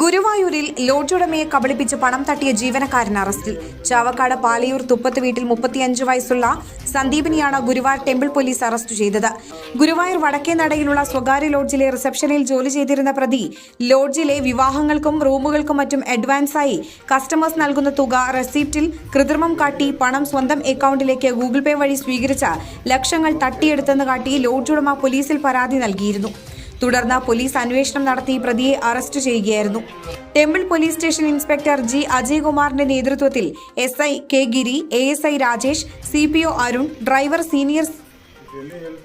ഗുരുവായൂരിൽ ലോഡ്ജുടമയെ കബളിപ്പിച്ച് പണം തട്ടിയ ജീവനക്കാരൻ അറസ്റ്റിൽ. ചാവക്കാട് പാലയൂർ തുപ്പത്ത് വീട്ടിൽ മുപ്പത്തിയഞ്ച് വയസ്സുള്ള സന്ദീപിനിയാണ് ഗുരുവായൂർ ടെമ്പിൾ പോലീസ് അറസ്റ്റ് ചെയ്തത്. ഗുരുവായൂർ വടക്കേ നടയിലുള്ള സ്വകാര്യ ലോഡ്ജിലെ റിസപ്ഷനിൽ ജോലി ചെയ്തിരുന്ന പ്രതി ലോഡ്ജിലെ വിവാഹങ്ങൾക്കും റൂമുകൾക്കും മറ്റും അഡ്വാൻസായി കസ്റ്റമേഴ്സ് നൽകുന്ന തുക റെസീപ്റ്റിൽ കൃത്രിമം കാട്ടി പണം സ്വന്തം അക്കൗണ്ടിലേക്ക് ഗൂഗിൾ പേ വഴി സ്വീകരിച്ച ലക്ഷങ്ങൾ തട്ടിയെടുത്തെന്ന് കാട്ടി ലോഡ്ജുടമ പോലീസിൽ പരാതി നൽകിയിരുന്നു. തുടർന്ന് പോലീസ് അന്വേഷണം നടത്തി പ്രതിയെ അറസ്റ്റ് ചെയ്യുകയായിരുന്നു. Temple police station inspector G അജയ്കുമാറിന്റെ നേതൃത്വത്തിൽ S I K Giri A S I Rajesh C P O Arun driver senior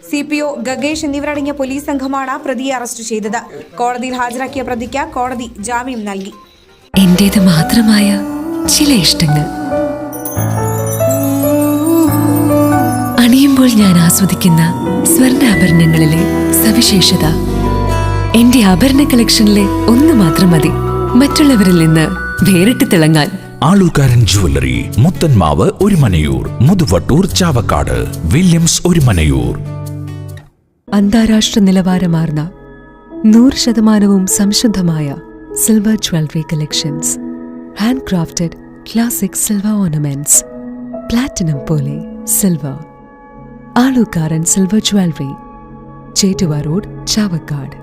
C P O Gagesh എന്നിവരടങ്ങിയ പോലീസ് സംഘമാണ് പ്രതിയെ അറസ്റ്റ് ചെയ്തത്. കോടതിയിൽ ഹാജരാക്കിയ പ്രതിക്ക് കോടതി ജാമ്യം നൽകി. എന്റേത് മാത്രമായ ചില ഇഷ്ടങ്ങൾ. അണിയുമ്പോൾ ഞാൻ ആസ്വദിക്കുന്ന സ്വർണാഭരണങ്ങളിലെ സവിശേഷത. എന്റെ ആഭരണ കളക്ഷനിലെ ഒന്ന് മാത്രം മതി. മറ്റുള്ളവരിൽ നിന്ന് വേറിട്ട് തിളങ്ങാൻ. Alukkaran Muthanmavu Muthanmavu Orumanayur Muthuvattur Chavakkad Williams Orumanayur. അന്താരാഷ്ട്ര നിലവാരമാർന്ന നൂറ് ശതമാനവും സംശുദ്ധമായ silver jewellery collections hand crafted classic silver ornaments platinum പോലെ silver Alukkaran silver jewellery Chettuva road Chavakkad.